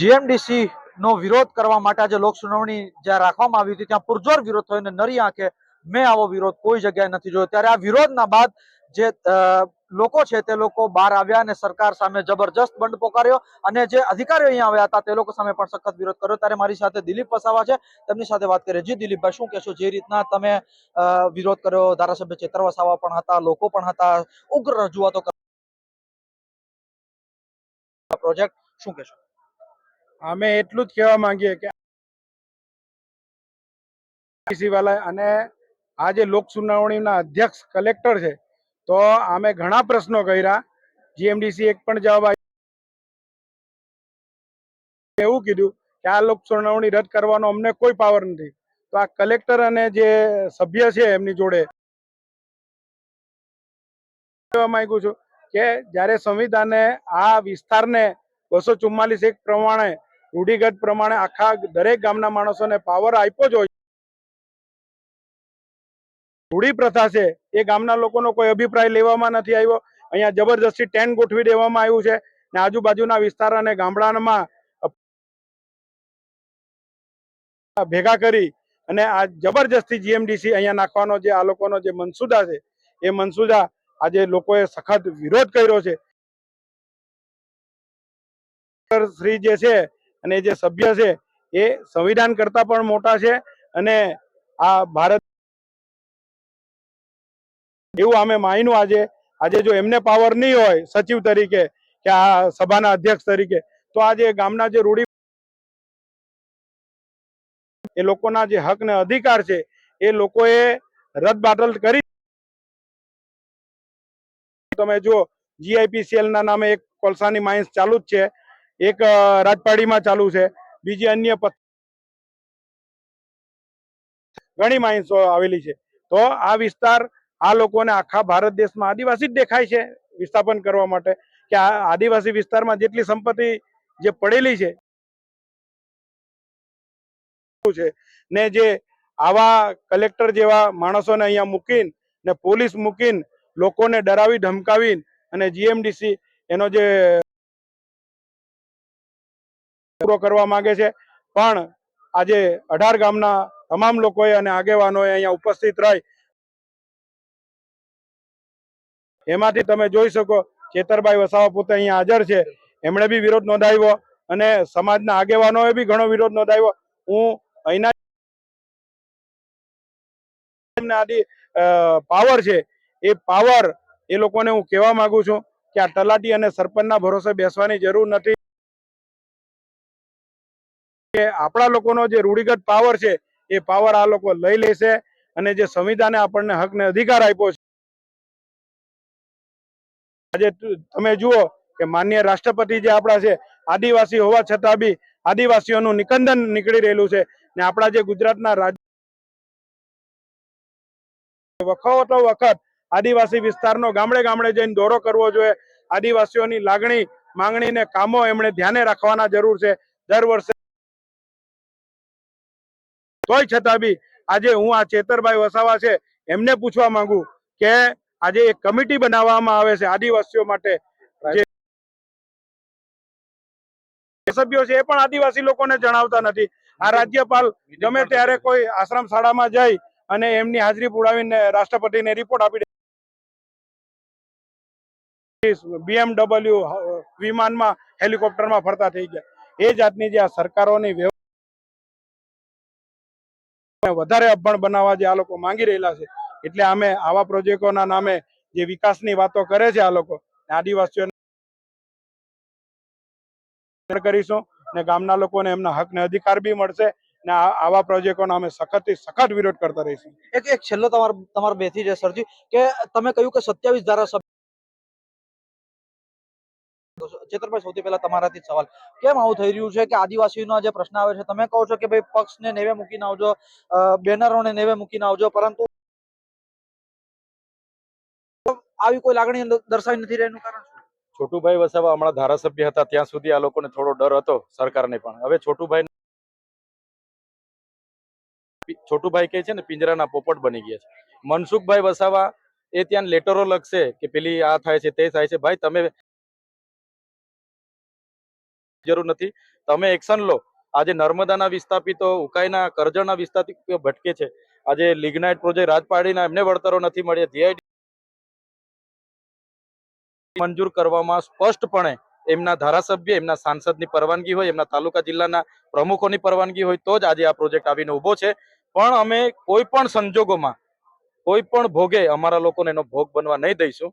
GMDC નો વિરોધ કરવા માટે આજે લોક સુનાવણી જ્યાં રાખવામાં આવી હતી, ત્યાં પુરજોર વિરોધ થયો અને નરી આંખે મેં આવો વિરોધ કોઈ જગ્યાએ નથી જોયો. ત્યારે આ વિરોધના બાદ જે લોકો છે તે લોકો બહાર આવ્યા અને સરકાર સામે જબરજસ્ત બંધ પોકાર્યો અને જે અધિકારીઓ અહીંયા આવ્યા હતા તે લોકો સામે પણ સખત વિરોધ કર્યો. ત્યારે મારી સાથે દિલીપ વસાવા છે. તેમની સાથે વાત કરીએ. જી દિલીપભાઈ, શું કહેશો? જે રીતના તમે વિરોધ કર્યો, ધારાસભ્ય ચેતર વસાવા પણ હતા, લોકો પણ હતા, ઉગ્ર રજૂઆતો પ્રોજેક્ટ શું કહેશો? અમે એટલું જ કહેવા માંગીએ કે વાલા અને આ જે લોક સુનાવણીના અધ્યક્ષ કલેક્ટર છે, તો અમે ઘણા પ્રશ્નો કર્યા. જીએમડીસી એક પણ જવાબ એવું કીધું કે આ લોક સુનાવણી રદ કરવાનો અમને કોઈ પાવર નથી. તો આ કલેક્ટર અને જે સભ્ય છે એમની જોડે કહેવા માંગુ છું કે જ્યારે સંવિધાને આ વિસ્તારને બસો ચુમ્માલીસ એક પ્રમાણે રૂઢિગત પ્રમાણે આખા દરેક ગામના માણસોને પાવર આપ્યો જ હોય. રૂઢી પ્રથા છે, એ ગામના લોકોનો કોઈ અભિપ્રાય લેવામાં નથી આવ્યો. અહીંયા જબરજસ્તી ટેન્ટ ગોઠવી દેવામાં આવ્યું છે ને આજુબાજુના વિસ્તાર અને ગામડામાં ભેગા કરી અને આ જબરજસ્તી જીએમડીસી અહીંયા નાખવાનો જે આ લોકોનો જે મનસુદા છે, એ મનસુદા આજે લોકોએ સખત વિરોધ કર્યો છે. શ્રી જે છે અને જે સભ્ય છે, એ સંવિધાન કરતા પણ મોટા છે અને આ ભારત એવું અમે માન્યું આજે આજે જો એમને પાવર નહીં હોય સચિવ તરીકે કે આ સભાના અધ્યક્ષ તરીકે, તો આજે ગામના જે રૂઢી એ લોકોના જે હક ને અધિકાર છે, એ લોકોએ રદ બાતલ કરી. તમે જો જીઆઈપીસીએલ નામે એક કોલસાની માઇન્સ ચાલુ જ છે. એક રાજપાડીમાં ચાલુ છે. બીજી અન્ય ઘણી માઇન્સો આવેલી છે. તો આ વિસ્તાર આ લોકોને આખા ભારત દેશમાં આદિવાસી જ દેખાય છે વિસ્થાપન કરવા માટે, કે આ આદિવાસી વિસ્તારમાં જેટલી સંપત્તિ જે પડેલી છે છે, ને જે આવા કલેક્ટર જેવા માણસોને અહીંયા મૂકીને, ને પોલીસ મૂકીને, લોકોને ડરાવી, ધમકાવીને, અને જીએમડીસી એનો જે પૂરો કરવા માંગે છે. પણ આજે અઢાર ગામના તમામ લોકોએ અને આગેવાનોએ અહીંયા ઉપસ્થિત રહી. એમાંથી તમે જોઈ શકો ચેતરભાઈ વસાવા પોતે અહીંયા હાજર છે. એમણે બી વિરોધ નોંધાવ્યો અને સમાજના આગેવાનોએ બી ઘણો વિરોધ નોંધાવ્યો. હું અહીંના પાવર છે. એ પાવર એ લોકોને હું કહેવા માંગુ છું કે આ તલાટી અને સરપંચના ભરોસે બેસવાની જરૂર નથી. કે આપણા લોકોનો જે રૂઢિગત પાવર છે, એ પાવર આ લોકો લઈ લેશે અને જે સંવિધાને આપણને હક અધિકાર આપ્યો છે. આજે તમે જુઓ કે માન્ય રાષ્ટ્રપતિ જે આપણા છે, આદિવાસી હોવા છતાં બી આદિવાસીઓનું નિકંદન નીકળી રહેલું છે ને આપણા જે ગુજરાતના રાજ્ય વખતો વખત આદિવાસી વિસ્તારનો ગામડે ગામડે જઈને દોરો કરવો જોઈએ. આદિવાસીઓની લાગણી માંગણી ને કામો એમણે ધ્યાને રાખવાના જરૂર છે. દર વર્ષે તોય છતાં બી આજે હું આ ચેતરભાઈ વસાવા છે, એમને પૂછવા માંગુ કે આજે એક કમિટી બનાવવામાં આવે છે આદિવાસીઓ માટે. સભ્યો છે એ પણ આદિવાસી લોકોને જણાવતા નથી. આ રાજ્યપાલ ગમે ત્યારે કોઈ આશ્રમ શાળામાં જઈ અને એમની હાજરી પુરાવીને રાષ્ટ્રપતિને રિપોર્ટ આપી બીએમડબલ્યુ વિમાનમાં હેલિકોપ્ટરમાં ફરતા થઈ ગયા. એ જાતની જે આ સરકારોની વધારે અભણ બનાવવા જે આ લોકો માંગી રહેલા છે, એટલે અમે આવા પ્રોજેક્ટોના નામે જે વિકાસની વાતો કરે છે આ લોકો આદિવાસીઓને કરીશું, ને ગામના લોકોને એમના હક ને અધિકાર બી મળશે, ને આવા પ્રોજેક્ટોનો અમે સખત સખત વિરોધ કરતા રહીશું. એક એક છેલ્લો તમારો તમારો બેથી છે સરજી, કે તમે કહ્યું કે સત્યાવીસ ધારાસભ્ય ચેતરભાઈ, સૌથી પહેલા તમારાથી સવાલ. કેમ આવું થઈ રહ્યું છે કે આદિવાસીનો જે પ્રશ્ન આવે છે? તમે કહો છો કે ભાઈ પક્ષને નેવે મૂકીને આવજો બેનરોને નેવે મૂકીને આવજો, પરંતુ આવી કોઈ લાગણી દર્શાવી નથી રહેનું કારણ છોટુભાઈ વસાવા હમણાં ધારાસભ્ય હતા, ત્યાં સુધી આ લોકોને થોડો ડર હતો સરકારને પણ. હવે છોટુભાઈ છોટુભાઈ કહે છે ને, પિંજરાના પોપટ બની ગયા છે. મનસુખભાઈ વસાવા, એ ત્યાં લેટરો લખશે કે પેલી આ થાય છે, તે થાય છે. ભાઈ, તમે જરૂર નથી. તમે એક્શન લો. આજે નર્મદાના વિસ્થાપિતો, ઉકાઈના કરજણના વિસ્થાપિતો ભટકે છે. આજે લિગ્નાઇટ પ્રોજેક્ટ રાજપાડીના એમને વળતરો નથી મળ્યા. જીઆઈડી મંજૂર કરવામાં સ્પષ્ટપણે એમના ધારાસભ્ય, એમના સાંસદની પરવાનગી હોય, એમના તાલુકા જિલ્લાના પ્રમુખોની પરવાનગી હોય, તો જ આજે આ પ્રોજેક્ટ આવીને ઊભો છે. પણ અમે કોઈ પણ સંજોગોમાં, કોઈ પણ ભોગે અમારા લોકોને એનો ભોગ બનવા નહીં દઈશું.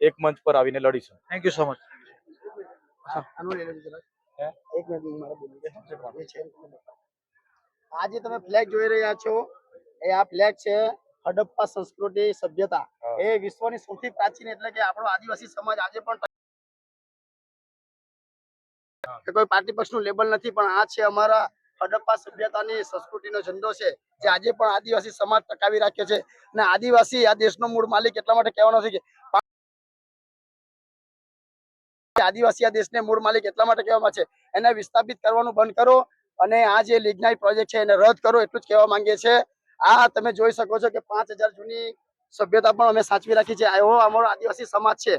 એક મંચ પર આવીને લડીશું. થેન્ક યુ સો મચ એક મિનિટ મારે બોલવું છે. એ છે. આ જે તમે ફ્લેગ જોઈ રહ્યા છો. એ આ ફ્લેગ છે હડપ્પા સંસ્કૃતિ સભ્યતા. એ વિશ્વની સૌથી પ્રાચીન એટલે કે આપણો આદિવાસી સમાજ આજે પણ કોઈ પાર્ટી પક્ષનું લેબલ નથી પણ આ છે અમારા હડપ્પા સભ્યતાની સંસ્કૃતિનો ઝંડો છે જે આજે પણ આદિવાસી સમાજ ટકાવી રાખ્યો છે. અને આદિવાસી આ દેશનો મૂળ માલિક એટલા માટે કહેવાનો છે કે આદિવાસી આ દેશને મૂળ માલિક એટલા માટે કહેવામાં છે? એને વિસ્થાપિત કરવાનું બંધ કરો અને આ જે લિગ્નાઇટ પ્રોજેક્ટ છે એને રદ કરો એટલું જ કહેવા માંગીએ છીએ. આ તમે જોઈ શકો છો કે પાંચ જૂની સભ્યતા પણ અમે સાચવી રાખી છે. એવો અમારો આદિવાસી સમાજ છે.